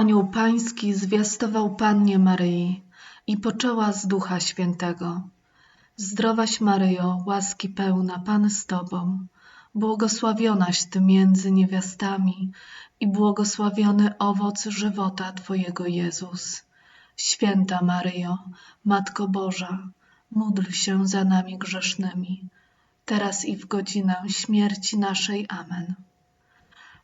Anioł Pański zwiastował Pannie Maryi i poczęła z Ducha Świętego. Zdrowaś Maryjo, łaski pełna, Pan z Tobą, błogosławionaś Ty między niewiastami i błogosławiony owoc żywota Twojego Jezus. Święta Maryjo, Matko Boża, módl się za nami grzesznymi, teraz i w godzinę śmierci naszej. Amen.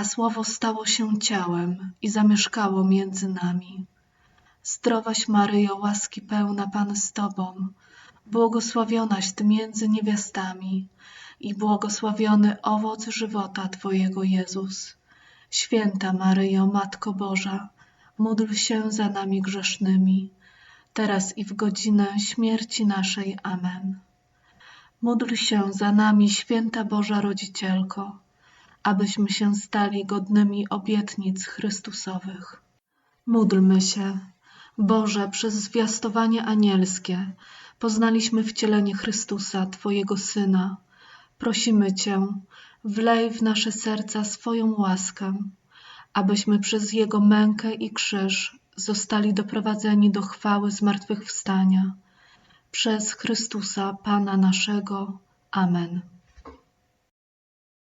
A Słowo stało się ciałem i zamieszkało między nami. Zdrowaś Maryjo, łaski pełna Pan z Tobą, błogosławionaś Ty między niewiastami i błogosławiony owoc żywota Twojego Jezus. Święta Maryjo, Matko Boża, módl się za nami grzesznymi, teraz i w godzinę śmierci naszej. Amen. Módl się za nami, Święta Boża Rodzicielko, abyśmy się stali godnymi obietnic Chrystusowych. Módlmy się. Boże, przez zwiastowanie anielskie poznaliśmy wcielenie Chrystusa, Twojego Syna. Prosimy Cię, wlej w nasze serca swoją łaskę, abyśmy przez Jego mękę i krzyż zostali doprowadzeni do chwały zmartwychwstania. Przez Chrystusa, Pana naszego. Amen.